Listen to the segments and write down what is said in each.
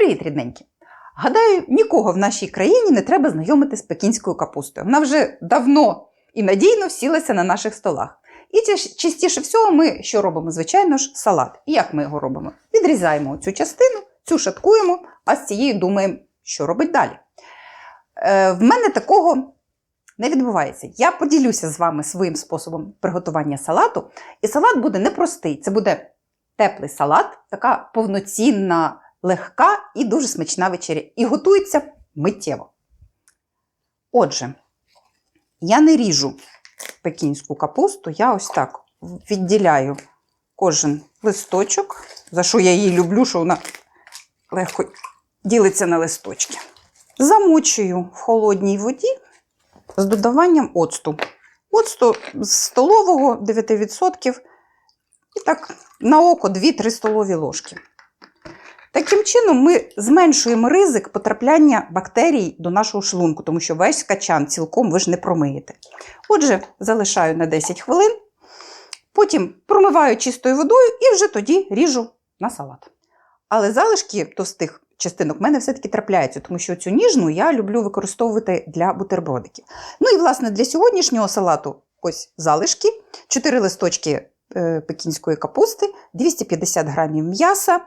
Привіт, рідненькі! Гадаю, нікого в нашій країні не треба знайомити з пекінською капустою. Вона вже давно і надійно всілася на наших столах. І частіше всього ми що робимо? Звичайно ж, салат. І як ми його робимо? Відрізаємо цю частину, цю шаткуємо, а з цією думаємо, що робить далі. Е, в мене такого не відбувається. Я поділюся з вами своїм способом приготування салату. І салат буде непростий. Це буде теплий салат, така повноцінна, легка і дуже смачна вечеря. І готується миттєво. Отже, я не ріжу пекінську капусту, я ось так відділяю кожен листочок, за що я її люблю, що вона легко ділиться на листочки. Замочую в холодній воді з додаванням оцту. Оцту з столового 9%. І так на око 2-3 столові ложки. Таким чином, ми зменшуємо ризик потрапляння бактерій до нашого шлунку, тому що весь качан цілком ви ж не промиєте. Отже, залишаю на 10 хвилин, потім промиваю чистою водою і вже тоді ріжу на салат. Але залишки товстих частинок в мене все-таки трапляються, тому що цю ніжну я люблю використовувати для бутербродиків. Ну і, власне, для сьогоднішнього салату ось залишки, 4 листочки е, пекінської капусти, 250 грамів м'яса,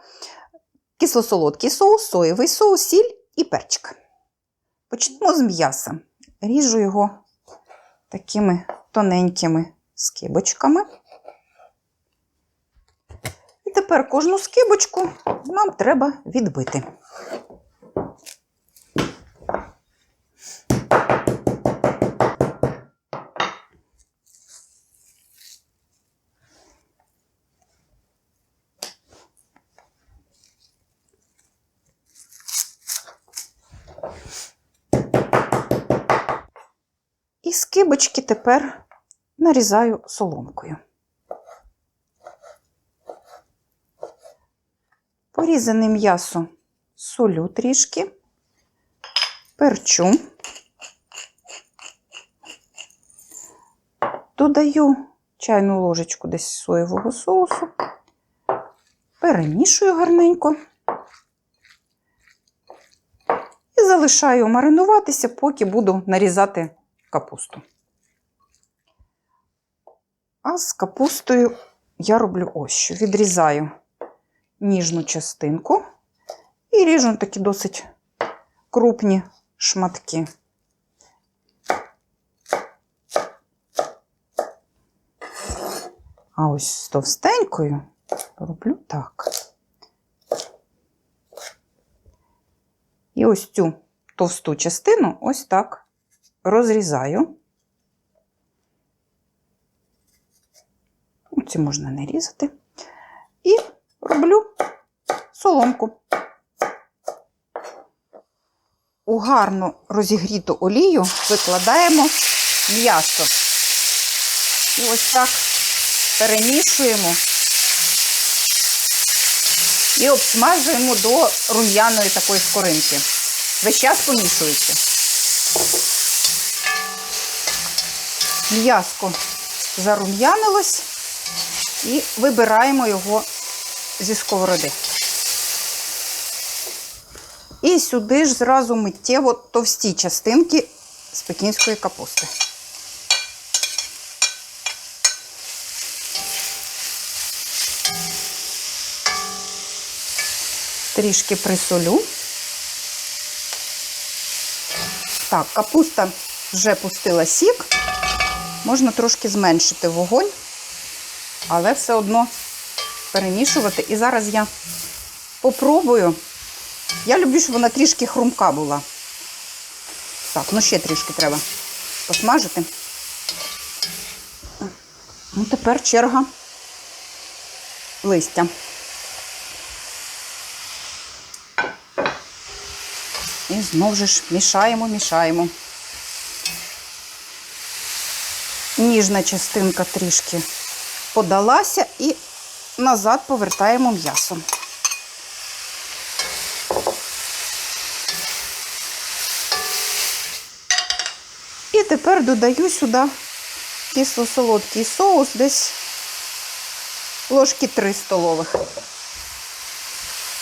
кисло-солодкий соус, соєвий соус, сіль і перчик. Почнемо з м'яса. Ріжу його такими тоненькими скибочками. І тепер кожну скибочку нам треба відбити. І скибочки тепер нарізаю соломкою. Порізане м'ясо солю трішки, перчу, додаю чайну ложечку десь соєвого соусу, перемішую гарненько. І залишаю маринуватися, поки буду нарізати капусту. А з капустою я роблю ось що. Відрізаю ніжну частинку і ріжу такі досить крупні шматки. А ось з товстенькою роблю так. І ось цю товсту частину ось так розрізаю. Ці можна не різати. І роблю соломку. У гарно розігріту олію викладаємо м'ясо. І ось так перемішуємо і обсмажуємо до рум'яної такої скоринки. Весь час помішується. М'яско зарум'янилось і вибираємо його зі сковороди. І сюди ж зразу миттєво товсті частинки з пекінської капусти. Трішки присолю. Так, капуста вже пустила сік. Можна трошки зменшити вогонь, але все одно перемішувати. І зараз я попробую. Я люблю, щоб вона трішки хрумка була. Так, ну ще трішки треба посмажити. Ну, тепер черга листя. І знову ж мішаємо, мішаємо. Ніжна частинка трішки подалася і назад повертаємо м'ясо. І тепер додаю сюди кисло-солодкий соус, десь ложки 3 столових.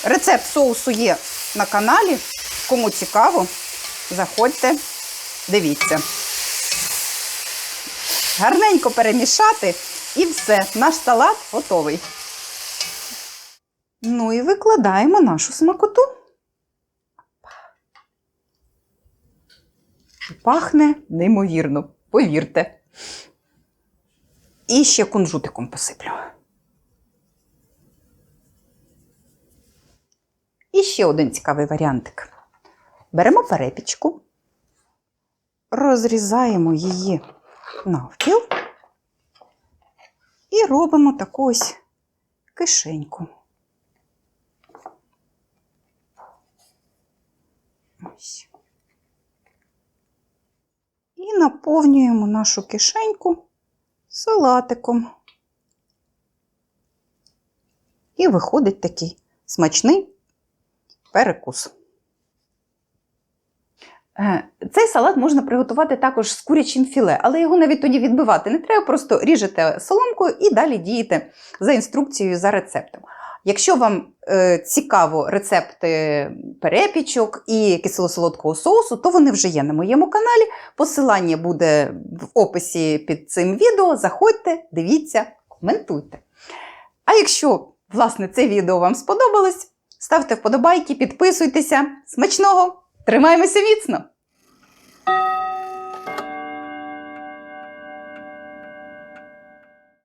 Рецепт соусу є на каналі. Кому цікаво, заходьте, дивіться. Гарненько перемішати і все, наш салат готовий. Ну і викладаємо нашу смакоту. Пахне неймовірно, повірте. І ще кунжутиком посиплю. І ще один цікавий варіантик. Беремо перепічку, розрізаємо її навпіл і робимо таку ось кишеньку. Ось. І наповнюємо нашу кишеньку салатиком. І виходить такий смачний перекус. Е, Цей салат можна приготувати також з курячим філе, але його навіть тоді відбивати не треба, просто ріжете соломкою і далі дієте за інструкцією за рецептом. Якщо вам е, цікаво рецепти перепічок і кисло-солодкого соусу, то вони вже є на моєму каналі. Посилання буде в описі під цим відео. Заходьте, дивіться, коментуйте. А якщо, власне, це відео вам сподобалось, ставте вподобайки, підписуйтеся. Смачного! Тримаємося міцно!